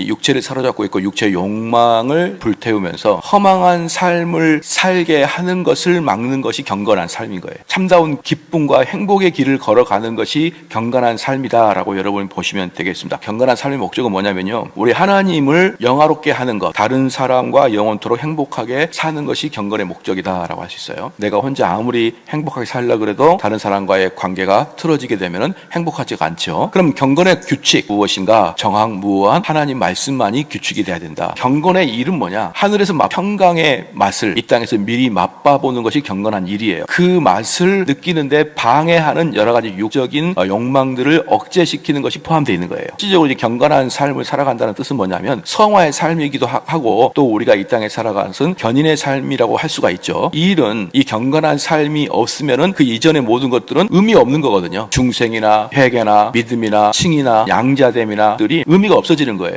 육체를 사로잡고 있고 육체의 욕망을 불태우면서 허망한 삶을 살게 하는 것을 막는 것이 경건한 삶인 거예요. 참다운 기쁨과 행복의 길을 걸어가는 것이 경건한 삶이다라고 여러분 보시면 되겠습니다. 경건한 삶의 목적은 뭐냐면요. 우리 하나님을 영화롭게 하는 것, 다른 사람과 영원토록 행복하게 사는 것이 경건의 목적이다라고 할 수 있어요. 내가 혼자 아무리 행복하게 살려 그래도 다른 사람과의 관계가 틀어지게 되면 행복하지가 않죠. 그럼 경건의 규칙 무엇인가? 정확무한 하나님 말 씀만이 규칙이 돼야 된다. 경건의 일은 뭐냐? 하늘에서 맛- 평강의 맛을 이 땅에서 미리 맛봐보는 것이 경건한 일이에요. 그 맛을 느끼는데 방해하는 여러 가지 육적인 어, 욕망들을 억제시키는 것이 포함되어 있는 거예요. 실질적으로 경건한 삶을 살아간다는 뜻은 뭐냐면 성화의 삶이기도 하- 하고 또 우리가 이 땅에 살아가는 것은 견인의 삶이라고 할 수가 있죠. 이 일은 이 경건한 삶이 없으면은 그 이전의 모든 것들은 의미 없는 거거든요. 중생이나 회개나 믿음이나 칭이나 양자됨이나 들이 의미가 없어지는 거예요.